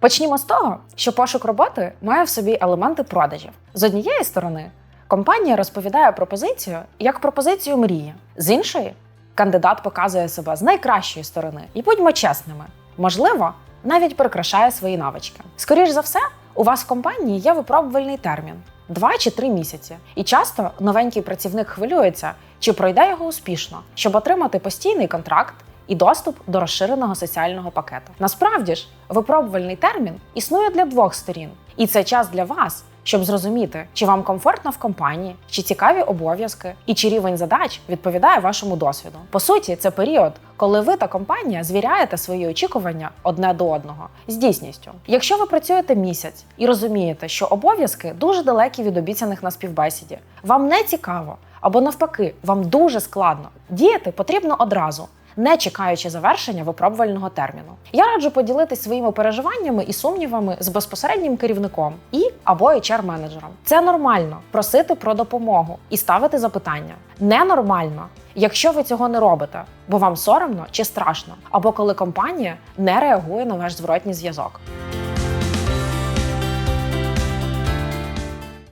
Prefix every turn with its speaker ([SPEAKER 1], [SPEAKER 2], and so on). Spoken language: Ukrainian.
[SPEAKER 1] Почнімо з того, що пошук роботи має в собі елементи продажів. З однієї сторони, компанія розповідає пропозицію як пропозицію мрії, з іншої, кандидат показує себе з найкращої сторони. І будьмо чесними, можливо, навіть прикрашає свої навички. Скоріш за все, у вас в компанії є випробувальний термін. Два чи три місяці, і часто новенький працівник хвилюється, чи пройде його успішно, щоб отримати постійний контракт і доступ до розширеного соціального пакету. Насправді ж, випробувальний термін існує для двох сторін, і це час для вас, щоб зрозуміти, чи вам комфортно в компанії, чи цікаві обов'язки, і чи рівень задач відповідає вашому досвіду. По суті, це період, коли ви та компанія звіряєте свої очікування одне до одного з дійсністю. Якщо ви працюєте місяць і розумієте, що обов'язки дуже далекі від обіцяних на співбесіді, вам не цікаво або навпаки, вам дуже складно діяти потрібно одразу не чекаючи завершення випробувального терміну. Я раджу поділитись своїми переживаннями і сумнівами з безпосереднім керівником і або HR-менеджером. Це нормально просити про допомогу і ставити запитання. Ненормально, якщо ви цього не робите, бо вам соромно чи страшно, або коли компанія не реагує на ваш зворотній зв'язок.